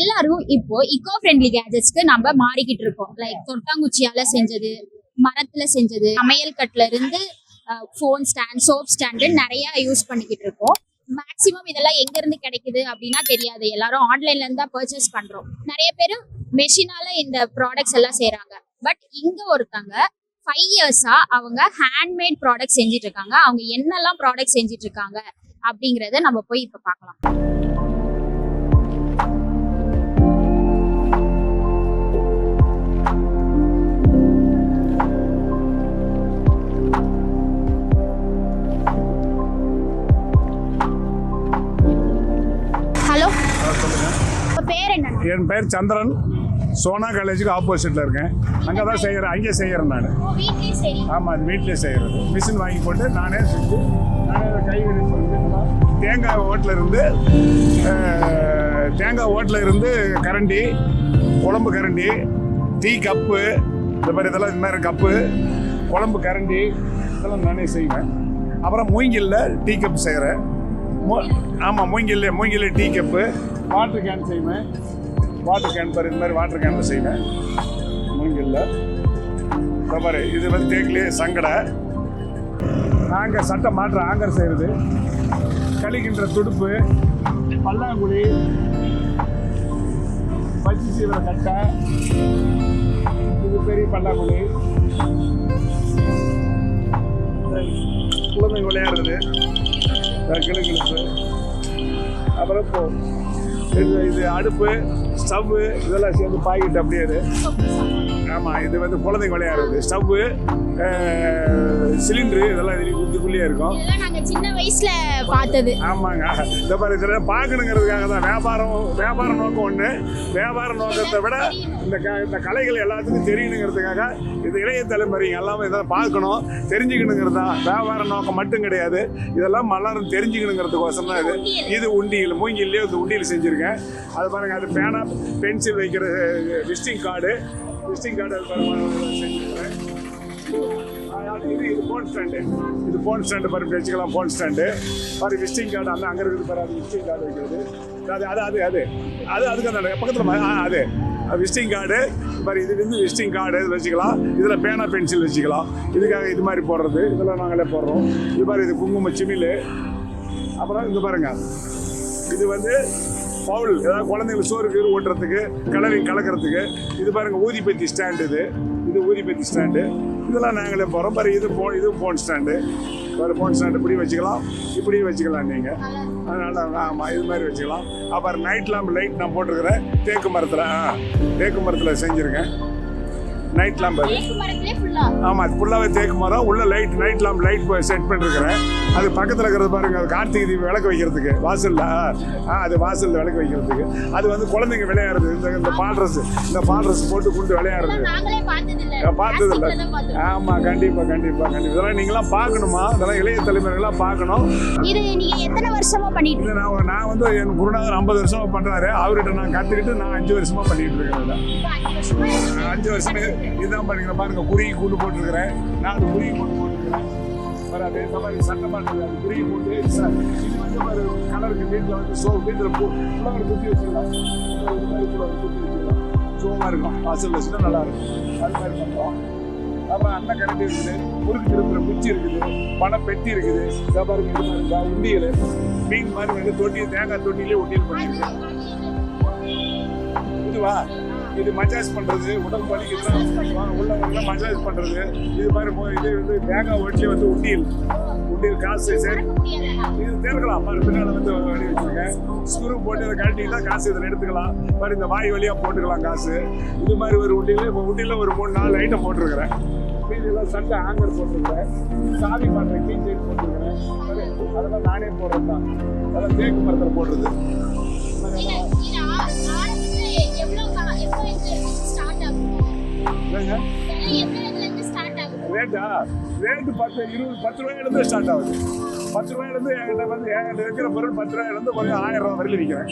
எல்லாரும் இப்போ eco friendly கேஜெட்ஸ்க்கு நம்ம மாறிக்கிட்டு இருக்கோம். லைக் தொட்டாங்குச்சியால செஞ்சது மரத்துல செஞ்சது சமையல் கட்டுல இருந்து ஃபோன் ஸ்டாண்ட் சோப் ஸ்டாண்டு நிறைய யூஸ் பண்ணிக்கிட்டு இருக்கோம். மேக்சிமம் இதெல்லாம் எங்க இருந்து கிடைக்குது அப்படின்னா தெரியாது. எல்லாரும் ஆன்லைன்ல இருந்து தான் பர்ச்சேஸ் பண்றோம். நிறைய பேர் மெஷினால இந்த ப்ராடக்ட்ஸ் எல்லாம் செய்றாங்க. பட் இங்க ஒருத்தங்க ஃபைவ் இயர்ஸா அவங்க ஹேண்ட்மேட் ப்ராடக்ட் செஞ்சுட்டு இருக்காங்க. அவங்க என்னெல்லாம் ப்ராடக்ட் செஞ்சுட்டு இருக்காங்க அப்படிங்கறத நம்ம போய் இப்ப பார்க்கலாம். என் பெயர் சந்திரன். சோனா காலேஜுக்கு ஆப்போசிட்டில் இருக்கேன். அங்கே தான் செய்கிறேன் அங்கே செய்கிறேன் நான். ஆமாம் அது வீட்டிலே செய்கிறது மிஷின் வாங்கி போட்டு நானே செஞ்சு நானே கைவினை தேங்காய் ஓட்டில் இருந்து தேங்காய் ஓட்டில் இருந்து கரண்டி குழம்பு கரண்டி டீ கப்பு இந்த மாதிரி இதெல்லாம் இந்த மாதிரி கப்பு குழம்பு கரண்டி இதெல்லாம் நானே செய்வேன். அப்புறம் மூங்கில்ல டீ கப் செய்கிறேன் ஆமாம் மூங்கில்ல மூங்கில்ல டீ கப்பு வாட்டர் கேன் செய்வேன். வாட்டர் கேன்பர் இந்த மாதிரி வாட்டர் கேன்பர் செய்வேன். மூங்கில்ல இந்த மாதிரி இது வந்து தேக்கிலே சங்கடை. நாங்கள் சட்டை மாற்ற ஆங்கர் செய்கிறது கழிக்கின்ற துடுப்பு பல்லாங்குழி பச்சி சீவிர கட்டை இது பெரிய பல்லாங்குழி. குழந்தைங்க விளையாடுறது. கிழக்கு அப்புறம் இப்போ இது இது அடுப்பு ஸ்டவ்வு இதெல்லாம் சேர்ந்து பாக்கெட் அப்படியே இது. ஆமாம் இது வந்து குழந்தைங்க விளையாடுறது. ஸ்டவ்வு சிலிண்டரு இதெல்லாம் இதுக்குள்ளேயே இருக்கும். நாங்கள் சின்ன வயசில் பார்த்தது. ஆமாங்க. இந்த மாதிரி இதில் பார்க்கணுங்கிறதுக்காக தான் வியாபாரம் வியாபார நோக்கம் ஒன்று வியாபார நோக்கத்தை விட இந்த க இந்த கலைகள் எல்லாத்துக்கும் தெரியணுங்கிறதுக்காக இது இளைய தலைமுறைங்க எல்லாமே இதை பார்க்கணும். தெரிஞ்சுக்கணுங்கிறது? தான் வியாபார நோக்கம் மட்டும் கிடையாது. இதெல்லாம் மலரும் தெரிஞ்சுக்கணுங்கிறதுக்கோசரம் தான் இது. இது உண்டியல் மூங்கிலே இந்த உண்டியல் செஞ்சுருக்கேன். அது பாருங்க அது பேனா பென்சில் வைக்கிற விசிட்டிங் கார்டு. விசிட்டிங் கார்டு அது பாருங்க செஞ்சு ஃபோன் ஸ்டாண்டு இது ஃபோன் ஸ்டாண்டு பாரு வச்சுக்கலாம் ஃபோன் ஸ்டாண்டு பாரு விசிட்டிங் கார்டு அந்த அங்கே இருக்குது பாரு அது விசிட்டிங் கார்டு வைக்கிறது. அது அது அது அது. அது அதுக்கு அந்த பக்கத்தில் ஆ அது. விசிட்டிங் கார்டு பாரு இது வந்து விசிட்டிங் கார்டு இது வச்சுக்கலாம். இதில் பேனா பென்சில் வச்சுக்கலாம். இதுக்காக இது மாதிரி போடுறது. இதெல்லாம் நாங்களே போடுறோம். இது மாதிரி இது குங்கும சிமில். அப்புறம் இங்கே பாருங்க. இது வந்து பவுல். ஏதாவது குழந்தைங்களுக்கு சோறு கீறு ஓட்டுறதுக்கு கலரிங் கலக்கிறதுக்கு. இது பாருங்கள் ஊதிப்பத்தி ஸ்டாண்டு இது. இது ஊதிப்பத்தி ஸ்டாண்டு இதெல்லாம் நாங்களே போகிறோம் பாரு இது ஃபோன் இது ஃபோன் ஸ்டாண்டு வேறு ஃபோன் ஸ்டாண்டு இப்படி வச்சுக்கலாம். இப்படி வச்சுக்கலாம் நீங்கள் அதனால் ஆமாம் இது மாதிரி வச்சுக்கலாம். அப்புறம் நைட் லேம்ப் லைட் நான் போட்டிருக்கிறேன். தேக்கு மரத்தில் ஆ தேக்கு மரத்தில் செஞ்சுருக்கேன். நைட் லேம்ப் ஆமாம் அது ஃபுல்லாகவே தேக்கு மரம். உள்ள light night lamp light set பண்ணிருக்கிறேன். அது பக்கத்தில் இருக்கிறது பாருங்க அது கார்த்திகை தீபம் விளக்கு வைக்கிறதுக்கு. வாசலில் ஆ அது வாசலில் விளக்கு வைக்கிறதுக்கு. அது வந்து குழந்தைங்க விளையாடுறது. இந்த இந்த பால் ட்ரெஸ் இந்த பால் ட்ரெஸ் போட்டு கொண்டு விளையாடுறது. நாங்களே பார்த்தது இல்ல நான் பார்த்தது இல்லை Plastic ல தான் பார்த்தோம். ஆமாம் கண்டிப்பாக கண்டிப்பாக கண்டிப்பாக இதெல்லாம் நீங்களாம் பார்க்கணுமா? இதெல்லாம் இளைய தலைமுறைகளாம் பார்க்கணும். இது நீங்க எத்தனை வருஷமா பண்ணிட்டு இல்லை நான் நான் வந்து என் குருநாதர் ஐம்பது வருஷமா பண்ணுறாரு அவர்கிட்ட நான் கற்றுக்கிட்டு நான் அஞ்சு வருஷமா பண்ணிட்டு இருக்கேன் அஞ்சு வருஷமே இதுதான் பண்ணிக்கிறேன் பாருங்க குருவி கூண்டு போட்டிருக்கிறேன். நான் குருவி கூண்டு போட்டிருக்கிறேன். வராது இந்த மாதிரி சட்டை பண்ணுறது அது குருவி கூண்டு இது வந்து ஒரு கலருக்கு வீட்டில் வந்து சோ வீட்டில் பூ புலவர் குத்தி வச்சுக்கலாம் இது மாதிரி குத்தி வச்சுக்கலாம் சுகமாக இருக்கும். வாசல் வச்சுட்டா நல்லா இருக்கும். அது மாதிரி பண்ணுறோம் அப்புறம் அண்ணன் கரண்டி இருக்குது. முறுக்கு திருப்புற குச்சி இருக்குது. பணம் பெட்டி இருக்குது. வியாபாரம் இது மாதிரி இருக்கா உண்டியல். மீன் மாதிரி வந்து தொட்டி தேங்காய் தொட்டிலே ஒட்டியில் பண்ணியிருக்கேன். இதுவா இது மசாஜ் பண்றது உடல் வலிக்குதுன்னா உள்ளவங்க மசாஜ் பண்றது. இது மாதிரி இது வந்து தேங்காய் ஓட்டிலே வந்து உண்டியல். உண்டியல் காசு சரி இது தேர்க்கலாம். பாரு பின்னால வந்து வழி வச்சிருக்கேன். ஸ்க்ரூ போட்டு அதை கழட்டிக்கிட்டா காசு இதில் எடுத்துக்கலாம். பாரு இந்த வாய் வழியா போட்டுக்கலாம் காசு. இது மாதிரி ஒரு உண்டியல் இப்போ உண்டியல ஒரு மூணு நாலு ஐட்டம் போட்டிருக்கிறேன். இதெல்லாம் சட்டை ஹேங்கர் போட்டிருக்கிறேன். சாவி பண்ணுறேன் கீ செயின் போட்டிருக்கிறேன் அதெல்லாம் நானே போடுறது தான் அதெல்லாம் தேக்கு மரத்தில் போடுறது. ஆகும் ரேட்டா ரேட்டு பத்து இருபது பத்து ரூபாயிலிருந்து ஸ்டார்ட் ஆகுது. பத்து ரூபாயிலிருந்து என்கிட்ட வந்து என்கிட்ட இருக்கிற பொருள் பத்து ரூபாயிலிருந்து கொஞ்சம் ஆயிரம் ரூபாய் வரையிலும் விற்கிறேன்.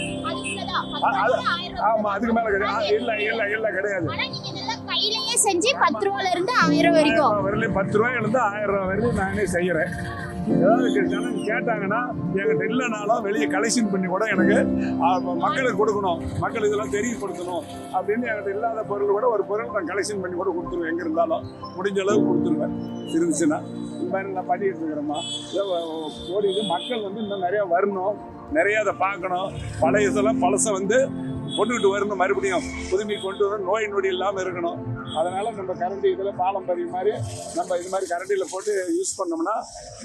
ஆமா அதுக்கு மேல கிடையாது. இல்ல இல்ல இல்ல கிடையாது. கையிலேயே செஞ்சு பத்து ரூபால இருந்து ஆயிரம் வரைக்கும். வரையிலும் பத்து ரூபாயிலிருந்து ஆயிரம் ரூபாய் வரையிலும் நானே செய்யறேன். ஏதாவது ஜனங்க கேட்டாங்கன்னா என்கிட்ட இல்லைனாலும் வெளியே கலெக்ஷன் பண்ணி கூட எனக்கு மக்களுக்கு கொடுக்கணும். மக்கள் இதெல்லாம் தெரியப்படுத்தணும். அப்படின்னு எங்கிட்ட இல்லாத பொருள் கூட ஒரு பொருள் நான் கலெக்ஷன் பண்ணி கூட கொடுத்துருவேன். எங்கே இருந்தாலும் முடிஞ்ச அளவுக்கு கொடுத்துருவேன். இருந்துச்சுன்னா. இந்த மாதிரி நான் பண்ணிட்டு இருக்கிறேம்மா. ஓடிது மக்கள் வந்து இன்னும் நிறைய வரணும். நிறைய அதை பார்க்கணும். பழையதெல்லாம் பழசை வந்து கொண்டுகிட்டு வரணும் மறுபடியும் புதுமை கொண்டு வரணும் நோய் நொடி இல்லாமல் இருக்கணும். அதனால நம்ம கரண்டி இதில் பாரம்பரியம் மாதிரி நம்ம இது மாதிரி கரண்டியில் போட்டு யூஸ் பண்ணோம்னா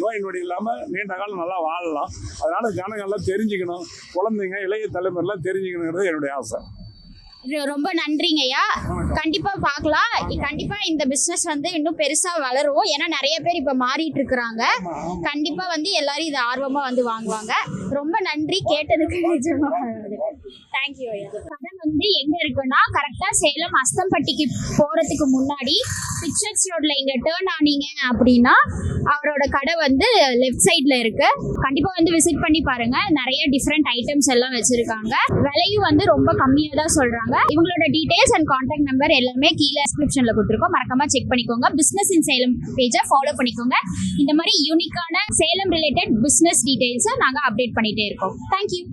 நோய் நொடி இல்லாமல் நீண்ட காலம் நல்லா வாழலாம். அதனால ஜனங்கள்லாம் தெரிஞ்சுக்கணும். குழந்தைங்க இளைய தலைமுறைலாம் தெரிஞ்சுக்கணுங்கிறது என்னுடைய ஆசை. ரொம்ப நன்றிங்க ஐயா. கண்டிப்பா பார்க்கலாம் கண்டிப்பா இந்த பிசினஸ் வந்து இன்னும் பெருசா வளரும் ஏன்னா நிறைய பேர் இப்ப மாறிட்டு இருக்கிறாங்க. கண்டிப்பா வந்து எல்லாரும் இதை ஆர்வமா வந்து வாங்குவாங்க. ரொம்ப நன்றி. கேட்டதுக்கு நிஜமா தேங்க்யூ கடை வந்து எங்க இருக்குன்னா கரெக்டா சேலம் அஸ்தம்பட்டிக்கு போறதுக்கு முன்னாடி பிக்சர்ஸ் ரோட்ல இங்க டேர்ன் ஆனீங்க அப்படின்னா அவரோட கடை வந்து லெஃப்ட் சைட்ல இருக்கு. கண்டிப்பா வந்து விசிட் பண்ணி பாருங்க. நிறைய டிஃப்ரெண்ட் ஐட்டம்ஸ் எல்லாம் வச்சிருக்காங்க. விலையும் வந்து ரொம்ப கம்மியா தான் சொல்றாங்க. இவங்களோட டீடைல்ஸ் அண்ட் கான்டாக்ட் நம்பர் எல்லாமே கீழே டிஸ்கிரிப்ஷன்ல கொடுத்துருக்கோம். மறக்காம செக் பண்ணிக்கோங்க. பிசினஸ் இன் சேலம் பேஜை ஃபாலோ பண்ணிக்கோங்க. இந்த மாதிரி யூனிக்கான சேலம் ரிலேட்டட் பிசினஸ் டீடைல்ஸை நாங்கள் அப்டேட் பண்ணிட்டே இருக்கோம். தேங்க்யூ